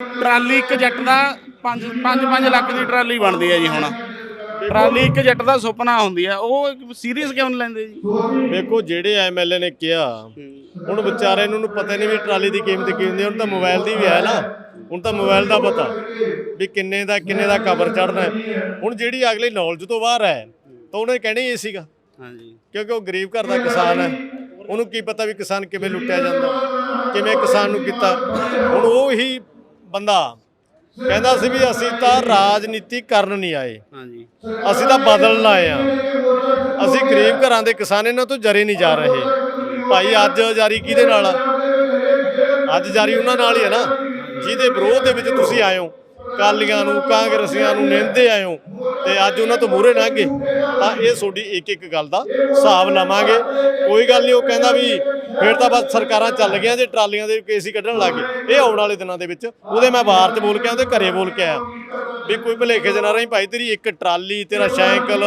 Trolley ਇੱਕ ਜੱਟ ਦਾ 5 5 ਲੱਖ ਦੀ trolley ਬਣਦੀ ਹੈ ਜੀ ਹੁਣ। ਟਰਾਲੀ ਇੱਕ ਜੱਟ ਦਾ ਸੁਪਨਾ ਹੁੰਦੀ ਹੈ। ਉਹ ਸੀਰੀਅਸ ਕਿਉਂ ਨਹੀਂ ਲੈਂਦੇ ਜੀ? ਵੇਖੋ ਜਿਹੜੇ ਐਮਐਲਏ ਨੇ ਕਿਹਾ ਹੁਣ ਵਿਚਾਰੇ ਨੂੰ ਨੂੰ ਪਤਾ ਨਹੀਂ ਵੀ ਟਰਾਲੀ ਦੀ ਕੀਮਤ ਕੀ ਹੁੰਦੀ ਹੈ, ਹੁਣ ਤਾਂ ਮੋਬਾਈਲ ਦੀ ਵੀ ਹੈ ਨਾ। ਹੁਣ ਤਾਂ ਮੋਬਾਈਲ ਦਾ ਪਤਾ ਵੀ ਕਿੰਨੇ ਦਾ ਕਿੰਨੇ ਦਾ ਕਵਰ ਚੜਨਾ ਹੁਣ ਜਿਹੜੀ ਅਗਲੀ ਨੌਲੇਜ ਤੋਂ ਬਾਹਰ ਹੈ ਤਾਂ ਉਹਨੇ ਕਹਿਣਾ ਹੀ ਇਹ ਸੀਗਾ। ਹਾਂਜੀ। ਕਿਉਂਕਿ ਉਹ ਗਰੀਬ ਘਰ ਦਾ ਕਿਸਾਨ ਹੈ। ਉਹਨੂੰ ਕੀ ਪਤਾ ਵੀ ਕਿਸਾਨ ਕਿਵੇਂ ਲੁੱਟਿਆ ਜਾਂਦਾ ਕਿਵੇਂ ਕਿਸਾਨ ਨੂੰ ਕੀਤਾ। ਹੁਣ ਉਹ ਹੀ ਬੰਦਾ ਕਹਿੰਦਾ ਸੀ ਵੀ ਅਸੀਂ ਤਾਂ ਰਾਜਨੀਤੀ ਕਰਨ ਨਹੀਂ ਆਏ। ਹਾਂਜੀ। ਅਸੀਂ ਤਾਂ ਬਦਲਣ ਆਏ ਆ ਅਸੀਂ ਗਰੀਬ ਘਰਾਂ ਦੇ ਕਿਸਾਨ ਇਹਨਾਂ ਤੋਂ ਜਰੇ ਨਹੀਂ ਜਾ ਰਹੇ। ਭਾਈ ਅੱਜ ਜਾਰੀ ਕਿਹਦੇ ਨਾਲ? ਅੱਜ ਜਾਰੀ ਉਹਨਾਂ ਨਾਲ ਹੀ ਹੈ ਨਾ। ਜਿਹਦੇ ਵਿਰੋਧ ਦੇ ਵਿੱਚ ਤੁਸੀਂ ਆਏ ਹੋ। ਕਾਲੀਆਂ ਨੂੰ ਕਾਂਗਰਸੀਆਂ ਨੂੰ ਨਿੰਦੇ ਹੋ ਤੇ ਅੱਜ ਉਹਨਾਂ ਤੋਂ ਮੂਹਰੇ ਲੰਘ ਗਏ ਤਾਂ ਇਹ ਤੁਹਾਡੀ ਇੱਕ ਇੱਕ ਗੱਲ ਦਾ ਹਿਸਾਬ ਲਵਾਂਗੇ। ਕੋਈ ਗੱਲ ਨਹੀਂ ਉਹ ਕਹਿੰਦਾ ਵੀ ਫਿਰ ਤਾਂ ਬਸ ਸਰਕਾਰਾਂ ਚੱਲ ਗਈਆਂ ਜੇ ਟਰਾਲੀਆਂ ਦੇ ਕੇਸ ਹੀ ਕੱਢਣ ਲੱਗੇ ਇਹ ਆਉਣ ਵਾਲੇ ਦਿਨਾਂ ਦੇ ਵਿੱਚ ਉਹਦੇ ਮੈਂ ਬਾਹਰ 'ਚ ਬੋਲ ਕੇ ਆਇਆ ਉਹਦੇ ਘਰੇ ਬੋਲ ਕੇ ਆਇਆ। ਵੀ ਕੋਈ ਭਲੇਖੇ 'ਚ ਨਾ ਰਹੀ ਭਾਈ ਤੇਰੀ ਇੱਕ ਟਰਾਲੀ ਤੇਰਾ ਸਾਈਕਲ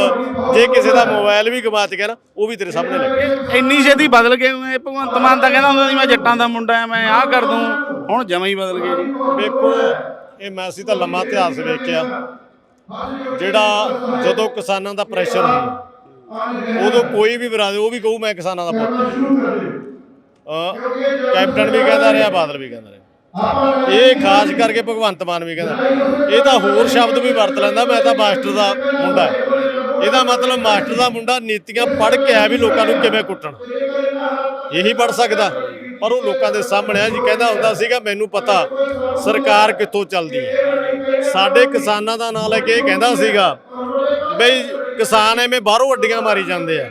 ਜੇ ਕਿਸੇ ਦਾ ਮੋਬਾਈਲ ਵੀ ਗਵਾਚ ਗਿਆ ਨਾ ਉਹ ਵੀ ਤੇਰੇ ਸਾਹਮਣੇ ਲੱਗੇ ਇੰਨੀ ਛੇਤੀ ਬਦਲ ਗਏ ਹੋਏ ਭਗਵੰਤ ਮਾਨ ਤਾਂ ਕਹਿੰਦਾ ਹੁੰਦਾ ਸੀ ਮੈਂ ਜੱਟਾਂ ਦਾ ਮੁੰਡਾ ਆ ਮੈਂ ਆਹ ਕਰ ਦੂੰ। ਹੁਣ ਜਮਾ ਹੀ ਬਦਲ ਗਏ ਜੀ। ਵੇਖੋ ਇਹ ਮੈਂ ਅਸੀਂ ਤਾਂ ਲੰਮਾ ਇਤਿਹਾਸ ਵੇਖਿਆ। ਜਿਹੜਾ ਜਦੋਂ ਕਿਸਾਨਾਂ ਦਾ ਪ੍ਰੈਸ਼ਰ ਹੁੰਦਾ, ਉਦੋਂ ਕੋਈ ਵੀ ਬਰਾਦਰ ਉਹ ਵੀ ਕਹੂ ਮੈਂ ਕਿਸਾਨਾਂ ਦਾ ਪੁੱਤ। ਕੈਪਟਨ ਵੀ ਕਹਿੰਦਾ ਰਿਹਾ, ਬਾਦਲ ਵੀ ਕਹਿੰਦਾ ਰਿਹਾ। ਇਹ ਖਾਸ ਕਰਕੇ ਭਗਵੰਤ ਮਾਨ ਵੀ ਕਹਿੰਦਾ ਇਹ ਤਾਂ ਹੋਰ ਸ਼ਬਦ ਵੀ ਵਰਤ ਲੈਂਦਾ, ਮੈਂ ਤਾਂ ਮਾਸਟਰ ਦਾ ਮੁੰਡਾ ਇਹਦਾ ਮਤਲਬ ਮਾਸਟਰ ਦਾ ਮੁੰਡਾ ਨੀਤੀਆਂ ਪੜ੍ਹ ਕੇ ਆਇਆ ਵੀ ਲੋਕਾਂ ਨੂੰ ਕਿਵੇਂ ਕੁੱਟਣ। ਇਹੀ ਪੜ੍ਹ ਸਕਦਾ। ਪਰ ਉਹ ਲੋਕਾਂ ਦੇ ਸਾਹਮਣੇ ਆ ਜੀ ਕਹਿੰਦਾ ਹੁੰਦਾ ਸੀਗਾ ਮੈਨੂੰ ਪਤਾ ਸਰਕਾਰ ਕਿੱਥੋਂ ਚੱਲਦੀ ਹੈ? ਸਾਡੇ ਕਿਸਾਨਾਂ ਦਾ ਨਾਂ ਲੈ ਕੇ ਇਹ ਕਹਿੰਦਾ ਸੀਗਾ ਬਈ ਕਿਸਾਨ ਐਵੇਂ ਬਾਹਰੋਂ ਅੱਡੀਆਂ ਮਾਰੀ ਜਾਂਦੇ ਆ।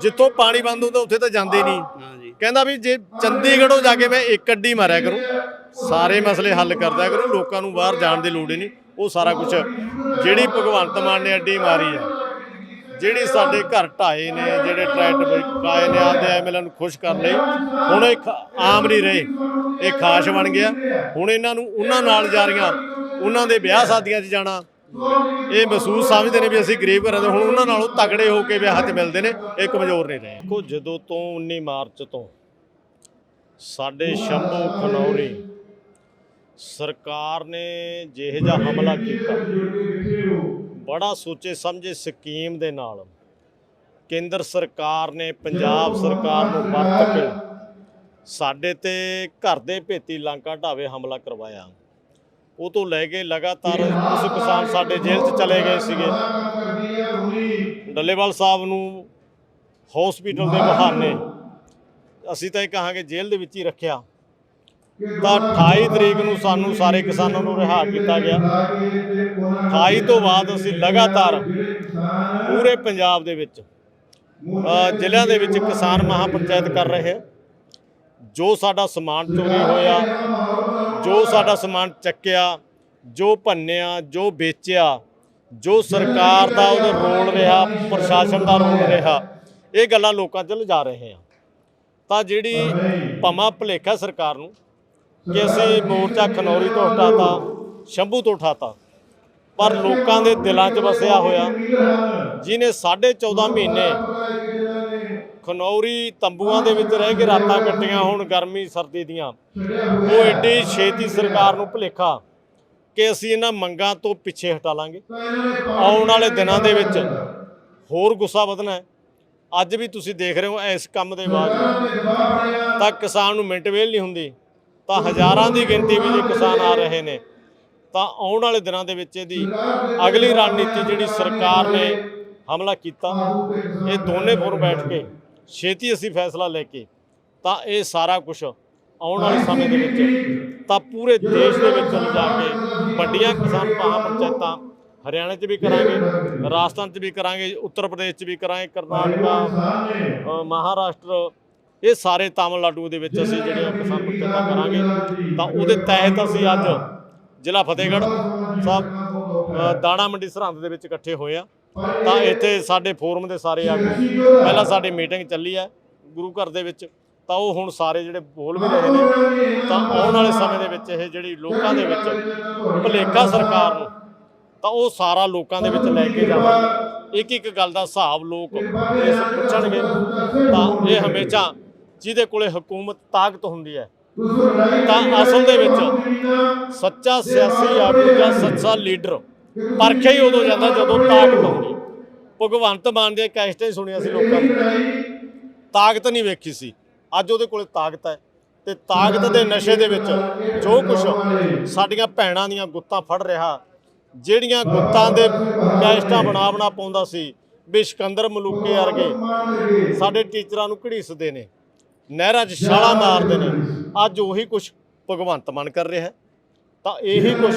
ਜਿੱਥੋਂ ਪਾਣੀ ਬੰਦ ਹੁੰਦਾ ਉੱਥੇ ਤਾਂ ਜਾਂਦੇ ਨਹੀਂ। ਕਹਿੰਦਾ ਵੀ ਜੇ ਚੰਡੀਗੜ੍ਹੋਂ ਜਾ ਕੇ ਮੈਂ ਇੱਕ ਅੱਡੀ ਮਾਰਿਆ ਕਰੂੰ ਸਾਰੇ ਮਸਲੇ ਹੱਲ ਕਰਦਾ ਕਰੂੰ ਲੋਕਾਂ ਨੂੰ ਬਾਹਰ ਜਾਣ ਦੀ ਲੋੜ ਹੀ ਨਹੀਂ। ਉਹ ਸਾਰਾ ਕੁਝ ਜਿਹੜੀ ਭਗਵੰਤ ਮਾਨ ਨੇ ਅੱਡੀ ਮਾਰੀ ਆ। ਜਿਹੜੀ ਸਾਡੇ ਘਰ ਢਾਏ ਨੇ, ਜਿਹੜੇ ਟਰੈਕਟਰ ਕਾਏ ਨੇ, ਆਪਦੇ ਐਮਐਲਏ ਨੂੰ ਖੁਸ਼ ਕਰਨ ਲਈ, ਹੁਣ ਇਹ ਖ- ਆਮ ਨਹੀਂ ਰਹੇ। ਇਹ ਖਾਸ ਬਣ ਗਿਆ। ਹੁਣ ਇਹਨਾਂ ਨੂੰ ਉਹਨਾਂ ਨਾਲ ਜਾ ਰਹੀਆਂ, ਉਹਨਾਂ ਦੇ ਵਿਆਹ ਸ਼ਾਦੀਆਂ 'ਚ ਜਾਣਾ। ਇਹ ਮਹਿਸੂਸ ਸਮਝਦੇ ਨੇ ਵੀ ਅਸੀਂ ਗਰੀਬ ਘਰਾਂ ਦੇ ਹੁਣ ਉਹਨਾਂ ਨਾਲੋਂ ਤਕੜੇ ਹੋ ਕੇ ਵਿਆਹ 'ਚ ਮਿਲਦੇ ਨੇ। ਇਹ ਕਮਜ਼ੋਰ ਨਹੀਂ ਰਹੇ। ਦੇਖੋ, ਜਦੋਂ ਤੋਂ 19 ਮਾਰਚ ਤੋਂ ਸਾਡੇ ਸ਼ੰਭੂ ਖਨੌਰੀ ਸਰਕਾਰ ਨੇ ਜਿਹੋ ਜਿਹਾ ਹਮਲਾ ਕੀਤਾ ਬੜਾ ਸੋਚੇ ਸਮਝੇ ਸਕੀਮ ਦੇ ਨਾਲ ਕੇਂਦਰ ਸਰਕਾਰ ਨੇ, ਪੰਜਾਬ ਸਰਕਾਰ ਨੂੰ ਵਰਤ ਕੇ ਸਾਡੇ ਤੇ ਘਰ ਦੇ ਭੇਤੀ ਲਾਂਕਾ ਢਾਵੇ ਹਮਲਾ ਕਰਵਾਇਆ। ਉਹ ਤੋਂ ਲੈ ਕੇ ਲਗਾਤਾਰ ਕੁਝ ਕਿਸਾਨ ਸਾਡੇ ਜੇਲ੍ਹ 'ਚ ਚਲੇ ਗਏ ਸੀਗੇ। ਡੱਲੇਵਾਲ ਸਾਹਿਬ ਨੂੰ ਹਸਪੀਟਲ ਦੇ ਬਹਾਨੇ ਅਸੀਂ ਤਾਂ ਇਹ ਕਹਾਂਗੇ ਜੇਲ੍ਹ ਦੇ ਵਿੱਚ ਹੀ ਰੱਖਿਆ। ਤਾਂ 28 ਤਰੀਕ ਨੂੰ ਸਾਨੂੰ ਸਾਰੇ ਕਿਸਾਨਾਂ ਨੂੰ ਰਿਹਾ ਕੀਤਾ ਗਿਆ। 28 ਤੋਂ ਬਾਅਦ ਅਸੀਂ ਲਗਾਤਾਰ ਪੂਰੇ ਪੰਜਾਬ ਦੇ ਵਿੱਚ ਜ਼ਿਲ੍ਹਿਆਂ ਦੇ ਵਿੱਚ ਕਿਸਾਨ ਮਹਾਪੰਚਾਇਤ ਕਰ ਰਹੇ ਹਾਂ। ਜੋ ਸਾਡਾ ਸਮਾਨ ਚੋਰੀ ਹੋਇਆ, ਜੋ ਸਾਡਾ ਸਮਾਨ ਚੱਕਿਆ, ਜੋ ਭੰਨਿਆ, ਜੋ ਵੇਚਿਆ, ਜੋ ਸਰਕਾਰ ਦਾ ਉਹਦਾ ਰੋਲ ਰਿਹਾ, ਪ੍ਰਸ਼ਾਸਨ ਦਾ ਰੋਲ ਰਿਹਾ, ਇਹ ਗੱਲਾਂ ਲੋਕਾਂ 'ਚ ਲਿਜਾ ਰਹੇ ਆ ਤਾਂ ਜਿਹੜੀ ਭਮਾ ਭਲੇਖਾ ਸਰਕਾਰ ਨੂੰ ਕਿ ਅਸੀਂ ਮੋਰਚਾ ਖਨੌਰੀ ਤੋਂ ਹਟਾਤਾ, ਸ਼ੰਭੂ ਤੋਂ ਉਠਾਤਾ। ਪਰ ਲੋਕਾਂ ਦੇ ਦਿਲਾਂ 'ਚ ਵਸਿਆ ਹੋਇਆ, ਜਿਨੇ 14.5 ਮਹੀਨੇ ਖਨੌਰੀ ਤੰਬੂਆਂ ਦੇ ਵਿੱਚ ਰਹਿ ਕੇ ਰਾਤਾਂ ਕੱਟੀਆਂ ਹੁਣ, ਗਰਮੀ, ਸਰਦੀ ਦੀਆਂ, ਉਹ ਐਡੀ ਛੇਤੀ ਸਰਕਾਰ ਨੂੰ ਭੁਲੇਖਾ ਕਿ ਅਸੀਂ ਇਹਨਾਂ ਮੰਗਾਂ ਤੋਂ ਪਿੱਛੇ ਹਟਾ ਲਾਂਗੇ। ਆਉਣ ਵਾਲੇ ਦਿਨਾਂ ਦੇ ਵਿੱਚ ਹੋਰ ਗੁੱਸਾ ਵਧਣਾ ਹੈ। ਅੱਜ ਵੀ ਤੁਸੀਂ ਦੇਖ ਰਹੇ ਹੋ ਇਸ ਕੰਮ ਦੇ ਬਾਅਦ, ਤਾਂ ਕਿਸਾਨ ਨੂੰ ਮਿੰਟ ਵੇਲ ਨਹੀਂ ਹੁੰਦੀ। ਤਾਂ ਹਜ਼ਾਰਾਂ ਦੀ ਗਿਣਤੀ ਵਿੱਚ ਜੇ ਕਿਸਾਨ ਆ ਰਹੇ ਨੇ। ਤਾਂ ਆਉਣ ਵਾਲੇ ਦਿਨਾਂ ਦੇ ਵਿੱਚ ਇਹਦੀ ਅਗਲੀ ਰਣਨੀਤੀ ਜਿਹੜੀ ਸਰਕਾਰ ਨੇ ਹਮਲਾ ਕੀਤਾ, ਇਹ ਦੋਨੇ ਫੋਰ ਬੈਠ ਕੇ ਛੇਤੀ ਅਸੀਂ ਫੈਸਲਾ ਲੈ ਕੇ ਤਾਂ ਇਹ ਸਾਰਾ ਕੁਝ ਆਉਣ ਵਾਲੇ ਸਮੇਂ ਦੇ ਵਿੱਚ ਤਾਂ ਪੂਰੇ ਦੇਸ਼ ਦੇ ਵਿੱਚ ਜਾ ਕੇ ਵੱਡੀਆਂ ਕਿਸਾਨ ਮਹਾਪੰਚਾਇਤਾਂ ਹਰਿਆਣਾ 'ਚ ਵੀ ਕਰਾਂਗੇ, ਰਾਜਸਥਾਨ 'ਚ ਵੀ ਕਰਾਂਗੇ, ਉੱਤਰ ਪ੍ਰਦੇਸ਼ 'ਚ ਵੀ ਕਰਾਂਗੇ, ਕਰਨਾਟਕਾ ਮਹਾਰਾਸ਼ਟਰ ਇਹ ਸਾਰੇ ਤਾਮਿਲਨਾਡੂ ਦੇ ਵਿੱਚ ਅਸੀਂ ਜਿਹੜੀਆਂ ਕਿਸਾਨ ਪੰਚਾਇਤਾਂ ਕਰਾਂਗੇ। ਤਾਂ ਉਹਦੇ ਤਹਿਤ ਅਸੀਂ ਅੱਜ ਜ਼ਿਲ੍ਹਾ ਫਤਿਹਗੜ੍ਹ ਸਾਹਿਬ ਦਾਣਾ ਮੰਡੀ ਸਰਹੰਦ ਦੇ ਵਿੱਚ ਇਕੱਠੇ ਹੋਏ ਆ। ਤਾਂ ਇੱਥੇ ਸਾਡੇ ਫੋਰਮ ਦੇ ਸਾਰੇ ਆਗੂ ਪਹਿਲਾਂ ਸਾਡੀ ਮੀਟਿੰਗ ਚੱਲੀ ਹੈ ਗੁਰੂ ਘਰ ਦੇ ਵਿੱਚ। ਤਾਂ ਉਹ ਹੁਣ ਸਾਰੇ ਜਿਹੜੇ ਬੋਲ ਵੀ ਰਹੇ ਨੇ, ਤਾਂ ਆਉਣ ਵਾਲੇ ਸਮੇਂ ਦੇ ਵਿੱਚ ਇਹ ਜਿਹੜੀ ਲੋਕਾਂ ਦੇ ਵਿੱਚ ਭਲੇਖਾ ਸਰਕਾਰ ਨੂੰ, ਤਾਂ ਉਹ ਸਾਰਾ ਲੋਕਾਂ ਦੇ ਵਿੱਚ ਲੈ ਕੇ ਜਾਵਾਂਗੇ। ਇੱਕ ਇੱਕ ਗੱਲ ਦਾ ਹਿਸਾਬ ਲੋਕ ਇਸ ਪੁੱਛਣਗੇ। ਤਾਂ ਇਹ ਹਮੇਸ਼ਾ ਜਿਹਦੇ ਕੋਲੇ ਹਕੂਮਤ ਤਾਕਤ ਹੁੰਦੀ ਹੈ। ਤਾਂ ਅਸਲ ਦੇ ਵਿੱਚ ਸੱਚਾ ਸਿਆਸੀ ਆਗੂ ਜਾਂ ਸੱਚਾ ਲੀਡਰ ਪਰਖਿਆ ਹੀ ਉਦੋਂ ਜਾਂਦਾ ਜਦੋਂ ਤਾਕਤ ਆਉਂਦੀ ਭਗਵੰਤ ਮਾਨ ਦੀਆਂ ਕੈਸਟਾਂ ਸੁਣੀਆਂ ਸੀ ਲੋਕਾਂ ਨੇ ਤਾਕਤ ਨਹੀਂ ਵੇਖੀ ਸੀ। ਅੱਜ ਉਹਦੇ ਕੋਲੇ ਤਾਕਤ ਹੈ ਤੇ ਤਾਕਤ ਦੇ ਨਸ਼ੇ ਦੇ ਵਿੱਚ ਜੋ ਕੁਝ ਸਾਡੀਆਂ ਭੈਣਾਂ ਦੀਆਂ ਗੁੱਤਾਂ ਫੜ ਰਿਹਾ ਜਿਹੜੀਆਂ ਗੁੱਤਾਂ ਦੇ ਕੈਸਟਾਂ ਬਣਾ ਬਣਾ ਪਾਉਂਦਾ ਸੀ ਵੀ ਸਿਕੰਦਰ ਮਲੂਕੇ ਵਰਗੇ ਸਾਡੇ ਟੀਚਰਾਂ ਨੂੰ ਘੜੀਸਦੇ ਨੇ। ਨਹਿਰਾਂ 'ਚ ਛਾਲਾਂ ਮਾਰਦੇ ਨੇ। ਅੱਜ ਉਹੀ ਕੁਝ ਭਗਵੰਤ ਮਾਨ ਕਰ ਰਿਹਾ ਹੈ। ਤਾਂ ਇਹੀ ਕੁਝ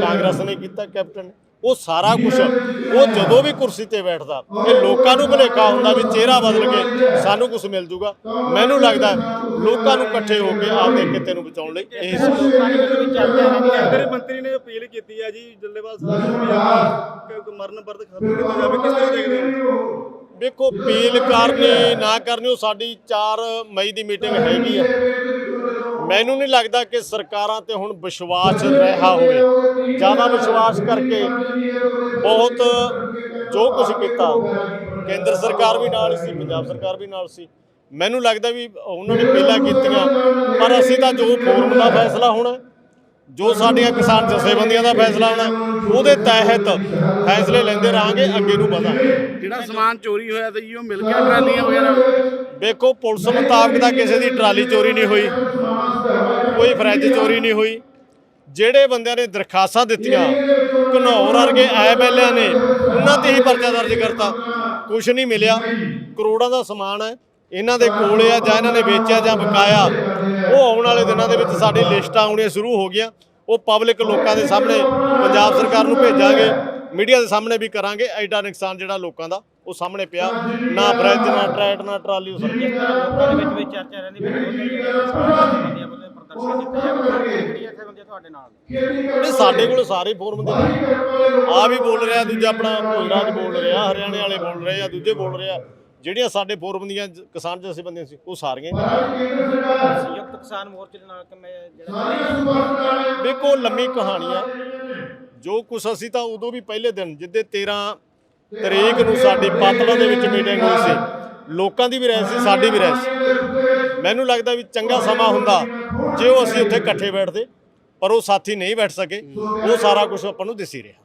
ਕਾਂਗਰਸ ਨੇ ਕੀਤਾ ਕੈਪਟਨ ਉਹ ਸਾਰਾ ਕੁਝ ਉਹ ਜਦੋਂ ਵੀ ਕੁਰਸੀ ਤੇ ਬੈਠਦਾ ਇਹ ਲੋਕਾਂ ਨੂੰ ਭੁਲੇਖਾ ਹੁੰਦਾ ਵੀ ਚਿਹਰਾ ਬਦਲ ਕੇ ਸਾਨੂੰ ਕੁਝ ਮਿਲ ਜੂਗਾ। ਮੈਨੂੰ ਲੱਗਦਾ ਲੋਕਾਂ ਨੂੰ ਇਕੱਠੇ ਹੋ ਕੇ ਆਪਦੇ ਕਿਤੇ ਨੂੰ ਬਚਾਉਣ ਲਈ ਇਹ ਕੇਂਦਰੀ ਮੰਤਰੀ ਨੇ ਅਪੀਲ ਕੀਤੀ ਹੈ ਜੀ ਜੱਲੇਵਾਲ ਸਾਹਿਬ ਨੂੰ ਵੀ ਮਰਨ ਵਰਤ ਖਤਮ ਕੀਤਾ ਜਾਵੇ। ਕਿਸ ਤਰ੍ਹਾਂ ਦੇਖਦੇ ਹੋ? ਵੇਖੋ ਅਪੀਲ ਕਰਨੀ, ਨਾ ਕਰਨੀ, ਉਹ ਸਾਡੀ 4 ਮਈ ਦੀ ਮੀਟਿੰਗ ਹੈਗੀ ਆ। ਮੈਨੂੰ ਨਹੀਂ ਲੱਗਦਾ ਕਿ ਸਰਕਾਰਾਂ ਤੇ ਹੁਣ ਵਿਸ਼ਵਾਸ ਰਿਹਾ ਹੋਵੇ। ਜ਼ਿਆਦਾ ਵਿਸ਼ਵਾਸ ਕਰਕੇ ਬਹੁਤ ਜੋ ਕੁਝ ਕੀਤਾ, ਕੇਂਦਰ ਸਰਕਾਰ ਵੀ ਨਾਲ ਸੀ, ਪੰਜਾਬ ਸਰਕਾਰ ਵੀ ਨਾਲ ਸੀ। ਮੈਨੂੰ ਲੱਗਦਾ ਵੀ ਉਹਨਾਂ ਨੇ ਪਹਿਲਾਂ ਕੀਤੀਆਂ, ਪਰ ਅਸੀਂ ਤਾਂ ਜੋ ਫੋਰਮ ਦਾ ਫੈਸਲਾ ਹੋਣਾ ਜੋ ਸਾਡੀਆਂ ਕਿਸਾਨ ਜਥੇਬੰਦੀਆਂ ਦਾ ਫੈਸਲਾ ਹੋਣਾ ਉਹਦੇ ਤਹਿਤ ਫੈਸਲੇ ਲੈਂਦੇ ਰਹਾਂਗੇ ਅੱਗੇ ਨੂੰ ਵਧਾਂਗੇ। ਜਿਹੜਾ ਸਮਾਨ ਚੋਰੀ ਹੋਇਆ ਤੇ ਜੀ ਉਹ ਮਿਲ ਗਿਆ ਟਰਾਲੀਆਂ ਵਗੈਰਾ? ਵੇਖੋ ਪੁਲਿਸ ਮੁਤਾਬਕ ਤਾਂ ਕਿਸੇ ਦੀ ਟਰਾਲੀ ਚੋਰੀ ਨਹੀਂ ਹੋਈ ਕੋਈ ਫਰਿੱਜ ਚੋਰੀ ਨਹੀਂ ਹੋਈ। ਜਿਹੜੇ ਬੰਦਿਆਂ ਨੇ ਦਰਖਾਸਤਾਂ ਦਿੱਤੀਆਂ ਘਨੌਰ ਵਰਗੇ ਐਮਐਲਏ ਨੇ ਉਹਨਾਂ ਤੇ ਹੀ ਪਰਚਾ ਦਰਜ ਕਰਤਾ। ਕੁਝ ਨਹੀਂ ਮਿਲਿਆ। ਕਰੋੜਾਂ ਦਾ ਸਮਾਨ ਹੈ। ਇਹਨਾਂ ਦੇ ਕੋਲ ਆ ਜਾਂ ਇਹਨਾਂ ਨੇ ਵੇਚਿਆ ਜਾਂ ਬਕਾਇਆ ਉਹ ਆਉਣ ਵਾਲੇ ਦਿਨਾਂ ਦੇ ਵਿੱਚ ਸਾਡੀ ਲਿਸਟਾਂ ਆਉਣੀਆਂ ਸ਼ੁਰੂ ਹੋ ਗਈਆਂ। ਉਹ ਪਬਲਿਕ ਲੋਕਾਂ ਦੇ ਸਾਹਮਣੇ ਪੰਜਾਬ ਸਰਕਾਰ ਨੂੰ ਭੇਜਾਂਗੇ ਮੀਡੀਆ ਦੇ ਸਾਹਮਣੇ ਵੀ ਕਰਾਂਗੇ। ਐਡਾ ਨੁਕਸਾਨ ਜਿਹੜਾ ਲੋਕਾਂ ਦਾ, ਉਹ ਸਾਹਮਣੇ ਪਿਆ। ਨਾ ਫਰਿੱਜ ਨਾ ਟਰੈਟ ਨਾ ਟਰਾਲੀ ਉਸ ਸਰ। ਲੋਕਾਂ ਦੇ ਵਿੱਚ ਵੀ ਚਰਚਾ ਰਹਿੰਦੀ ਵੀ ਦੋਨੇ ਜਿਹੜੇ ਪ੍ਰਦਰਸ਼ਨ ਕੀਤਾ ਜਾਵੇ ਇੱਥੇ ਬੰਦੇ ਤੁਹਾਡੇ ਨਾਲ ਇਹ ਸਾਡੇ ਕੋਲ ਸਾਰੇ ਫੋਰਮ ਦੇ ਆ ਵੀ ਬੋਲ ਰਿਹਾ, ਦੂਜਾ ਆਪਣਾ ਭੋਜਰਾਜ ਬੋਲ ਰਿਹਾ, ਹਰਿਆਣੇ ਵਾਲੇ ਬੋਲ ਰਹੇ ਆ, ਦੂਜੇ ਬੋਲ ਰਹੇ ਆ। ਜਿਹੜੀਆਂ ਸਾਡੇ ਫੋਰਮ ਦੀਆਂ ਜ- ਕਿਸਾਨ ਜਥੇਬੰਦੀਆਂ ਸੀ ਉਹ ਸਾਰੀਆਂ। ਸੰਯੁਕਤ ਕਿਸਾਨ ਮੋਰਚੇ ਦੇ ਨਾਲ ਕਿਵੇਂ ਜਿਹੜਾ ਦੇਖੋ ਲੰਮੀ ਕਹਾਣੀ ਆ। ਜੋ ਕੁਛ ਅਸੀਂ ਤਾਂ ਉਦੋਂ ਵੀ ਪਹਿਲੇ ਦਿਨ ਜਿੱਦੇ 13 ਤਰੀਕ ਨੂੰ ਸਾਡੀ ਪਾਤੜਾ ਦੇ ਵਿੱਚ ਮੀਟਿੰਗ ਹੋਈ ਸੀ ਲੋਕਾਂ ਦੀ ਵੀ ਰਹਿ ਸੀ ਸਾਡੀ ਵੀ ਰਹਿ ਸੀ। ਮੈਨੂੰ ਲੱਗਦਾ ਵੀ ਚੰਗਾ ਸਮਾਂ ਹੁੰਦਾ ਜੇ ਉਹ ਅਸੀਂ ਉੱਥੇ ਇਕੱਠੇ ਬੈਠਦੇ ਪਰ ਉਹ ਸਾਥੀ ਨਹੀਂ ਬੈਠ ਸਕੇ ਉਹ ਸਾਰਾ ਕੁਝ ਆਪਾਂ ਨੂੰ ਦਿਸੀ ਰਿਹਾ।